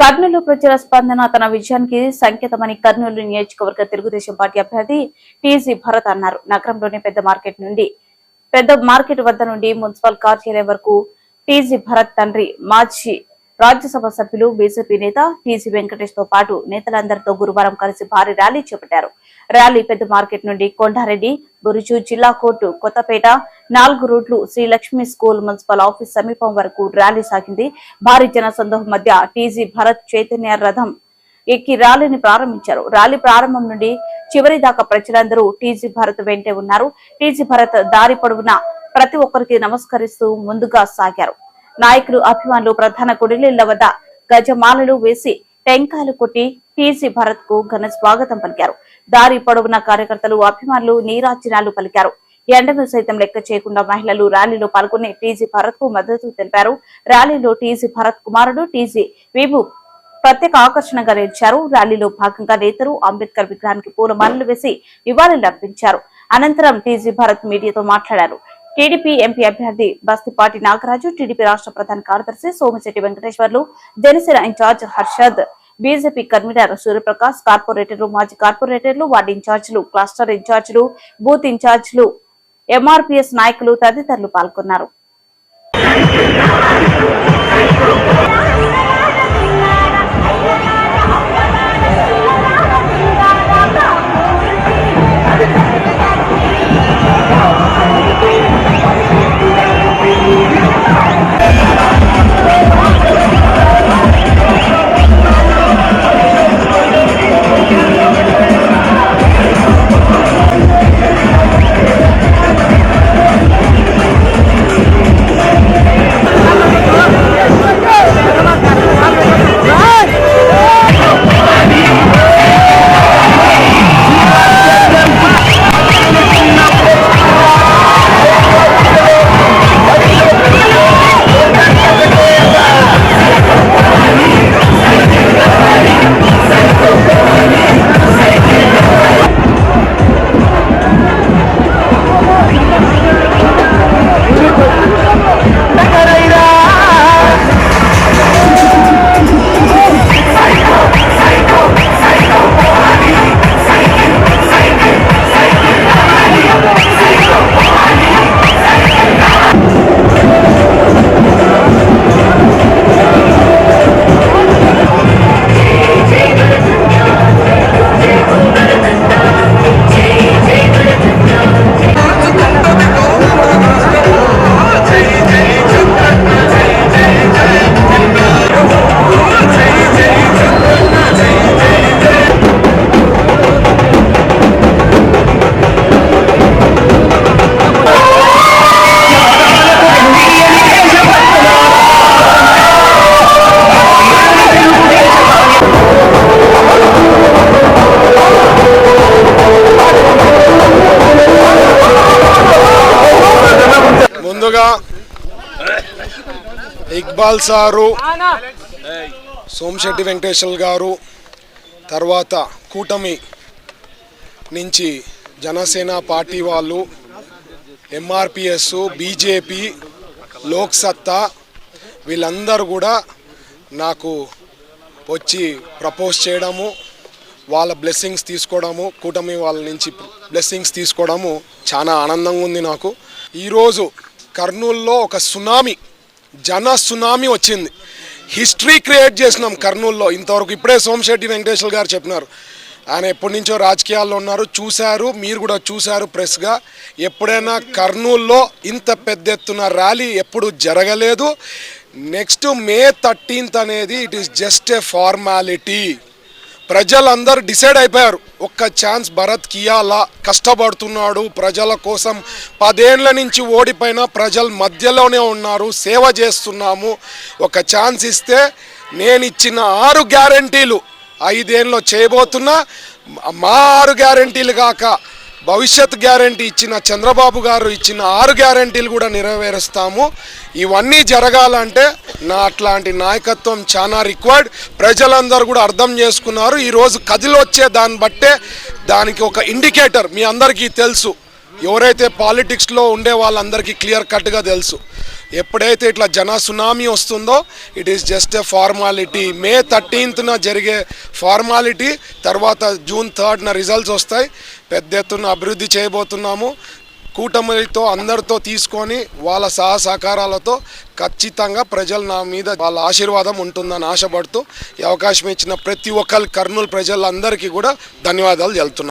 కర్నూలు ప్రజల స్పందన తన విజయానికి సంకేతమని కర్నూలు నియోజకవర్గ తెలుగుదేశం పార్టీ అభ్యర్థి టీజీ భరత్ అన్నారు. నగరంలోని పెద్ద మార్కెట్ నుండి పెద్ద మార్కెట్ వద్ద నుండి మున్సిపల్ కార్యాలయం వరకు టీజీ భరత్ తండ్రి మాజీ రాజ్యసభ సభ్యులు బీజేపీ నేత టీజీ వెంకటేష్తో పాటు నేతలందరితో గురువారం కలిసి భారీ ర్యాలీ చేపట్టారు. ర్యాలీ పెద్ద మార్కెట్ నుండి కొండారెడ్డి బురుజు జిల్లా కోర్టు కొత్తపేట నాలుగు రోడ్లు Sri Lakshmi school municipal office సమీపం వరకు ర్యాలీ సాగింది. భారీ జన సందోహం మధ్య టీజీ భరత్ చైతన్య రథం ఎక్కి ర్యాలీని ప్రారంభించారు. ర్యాలీ ప్రారంభం నుండి చివరి దాకా ప్రజలందరూ టీజీ భరత్ వెంటే ఉన్నారు. టీజీ భరత్ దారి పొడవునా ప్రతి ఒక్కరికి నమస్కరిస్తూ ముందుగా సాగారు. నాయకులు అభిమానులు ప్రధాన గుడిలీళ్ళ వద్ద గజమాలలు వేసి టెంకాయలు కొట్టి టీజీ భరత్కు ఘన స్వాగతం పలికారు. దారి పొడవున కార్యకర్తలు అభిమానులు నీరాజనాలు పలికారు. ఎండను సైతం లెక్క చేయకుండా మహిళలు ర్యాలీలో పాల్గొని టీజీ భరత్కు మద్దతు తెలిపారు. ర్యాలీలో టీజీ భరత్ కుమారుడు టీజీ విభు ప్రత్యేక ఆకర్షణగా నిలిచారు. ర్యాలీలో భాగంగా నేతలు అంబేద్కర్ విగ్రహానికి పూలమాలలు వేసి నివాళులు అర్పించారు. అనంతరం టీజీ భరత్ మీడియాతో మాట్లాడారు. టీడీపీ ఎంపీ అభ్యర్థి బస్తిపాటి నాగరాజు టీడీపీ రాష్ట్ర ప్రధాన కార్యదర్శి Somisetty Venkateswarlu Janasena in-charge Harshad BJP convener Suryaprakash కార్పొరేటర్లు మాజీ కార్పొరేటర్లు వార్డు ఇన్ఛార్జీలు క్లస్టర్ ఇన్ఛార్జీలు బూత్ ఇన్ఛార్జీలు ఎంఆర్పీఎస్ నాయకులు తదితరులు పాల్గొన్నారు. ఇక్బాల్ సారు సోమశెట్టి వెంకటేశ్వర గారు తర్వాత కూటమి నుంచి జనసేన పార్టీ వాళ్ళు ఎంఆర్పిఎస్ బీజేపీ లోక్ సత్తా వీళ్ళందరూ కూడా నాకు వచ్చి ప్రపోజ్ చేయడము వాళ్ళ బ్లెస్సింగ్స్ తీసుకోవడము కూటమి వాళ్ళ నుంచి బ్లెస్సింగ్స్ తీసుకోవడము చాలా ఆనందంగా ఉంది నాకు. ఈరోజు కర్నూలులో ఒక సునామీ జన సునామీ వచ్చింది. హిస్టరీ క్రియేట్ చేసినాం కర్నూలులో. ఇంతవరకు ఇప్పుడే సోమశెట్టి వెంకటేశ్వర గారు చెప్పినారు. ఆయన ఎప్పటి నుంచో రాజకీయాల్లో ఉన్నారు. చూశారు మీరు కూడా చూశారు ప్రెస్గా. ఎప్పుడైనా కర్నూలులో ఇంత పెద్ద ఎత్తున ర్యాలీ ఎప్పుడు జరగలేదు. నెక్స్ట్ మే థర్టీన్త్ అనేది it is just a formality ప్రజలందరూ డిసైడ్ అయిపోయారు. ఒక్క ఛాన్స్ భరత్ కియాలా కష్టపడుతున్నాడు ప్రజల కోసం. పదేండ్ల నుంచి ఓడిపోయిన ప్రజల మధ్యలోనే ఉన్నారు. సేవ చేస్తున్నాము. ఒక ఛాన్స్ ఇస్తే నేను ఇచ్చిన ఆరు గ్యారంటీలు ఐదేళ్ళలో చేయబోతున్నా. మా ఆరు గ్యారంటీలు కాక భవిష్యత్ గ్యారంటీ ఇచ్చిన చంద్రబాబు గారు ఇచ్చిన ఆరు గ్యారంటీలు కూడా నెరవేరుస్తాము. ఇవన్నీ జరగాలంటే నా అట్లాంటి నాయకత్వం చాలా రిక్వైర్డ్ ప్రజలందరూ కూడా అర్థం చేసుకున్నారు. ఈరోజు కదిలొచ్చే దాన్ని బట్టే దానికి ఒక ఇండికేటర్ మీ అందరికీ తెలుసు. ఎవరైతే పాలిటిక్స్లో ఉండే వాళ్ళందరికీ క్లియర్ కట్గా తెలుసు. ఎప్పుడైతే ఇట్లా జన సునామీ వస్తుందో it is just a formality May థర్టీన్త్న జరిగే ఫార్మాలిటీ తర్వాత జూన్ థర్డ్న రిజల్ట్స్ వస్తాయి. పెద్ద ఎత్తున అభివృద్ధి చేయబోతున్నాము. కూటమితో అందరితో తీసుకొని వాళ్ళ సహ సహకారాలతో ఖచ్చితంగా ప్రజలు నా మీద వాళ్ళ ఆశీర్వాదం ఉంటుందని ఆశపడుతూ ఈ అవకాశం ఇచ్చిన ప్రతి ఒక్కరు కర్నూలు ప్రజలందరికీ కూడా ధన్యవాదాలు తెలుపుతున్నాను.